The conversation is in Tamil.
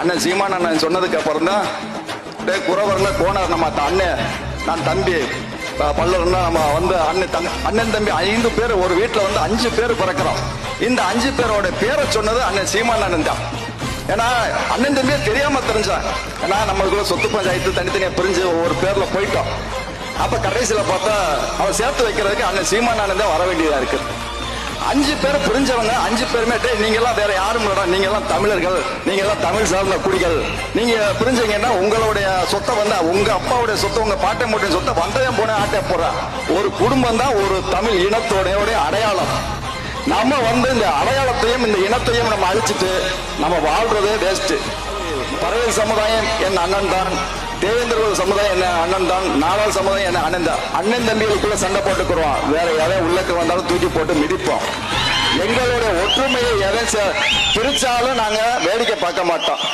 அண்ணன் சீமான் அண்ணன் சொன்னதுக்கு அப்புறம் தான் டே குறவர்ல கோணர் நம்ம அண்ணன் நான் தம்பி. ப- பல்லர்னா நம்ம வந்து அண்ணன் தங்க அண்ணன் தம்பி ஐந்து பேர் ஒரு வீட்டில் வந்து அஞ்சு பேர் பிறக்கிறோம். இந்த அஞ்சு பேரோட பேரை சொன்னது அண்ணன் சீமான் அண்ணன் தான். ஏன்னா அண்ணன் தம்பியே தெரியாம தெரிஞ்சான் ஏன்னா நம்மளுக்குள்ள சொத்து பஞ்சாயத்து தனித்தனியா பிரிஞ்சு ஒவ்வொரு பேர்ல போயிட்டோம். அப்ப கடைசியில பார்த்தா அவன் சேர்த்து வைக்கிறதுக்கு அண்ணன் சீமான் அண்ணன் தான் வர வேண்டியதா இருக்கு. அஞ்சு பேர் பிரிஞ்சவங்க அஞ்சு பேருமே டேய் நீங்க எல்லாம் வேற யாரும் இல்லடா நீங்க எல்லாம் தமிழர்கள். நீங்க எல்லாம் தமிழ் சார்ந்த குடிகள். நீங்க பிரிஞ்சீங்கன்னா உங்களுடைய சொத்தை வந்து உங்க அப்பாவுடைய சொத்தை உங்க பாட்டை மூட்டை சொத்தை வந்ததே போன ஆட்டே போற ஒரு குடும்பம் தான் ஒரு தமிழ் இனத்தோடைய அடையாளம். நம்ம வந்து இந்த அடையாளத்தையும் இந்த இனத்தையும் நம்ம அழிச்சிட்டு நம்ம வாழ்றதே வேஸ்ட் பறவை சமுதாயம் என் அண்ணன் தான் தேவேந்திரகுல சமுதாயம் என்ன? அண்ணன் தான். நாடாள் சமுதாயம் என்ன? அண்ணன் தான். அண்ணன் தம்பிகளுக்குள்ள சண்டை போட்டுக்கிறோம். வேற எதை உள்ளக்கு வந்தாலும் தூக்கி போட்டு மிதிப்போம். எங்களுடைய ஒற்றுமையை எதை பிரிச்சாலும் நாங்க வேடிக்கை பார்க்க மாட்டோம்.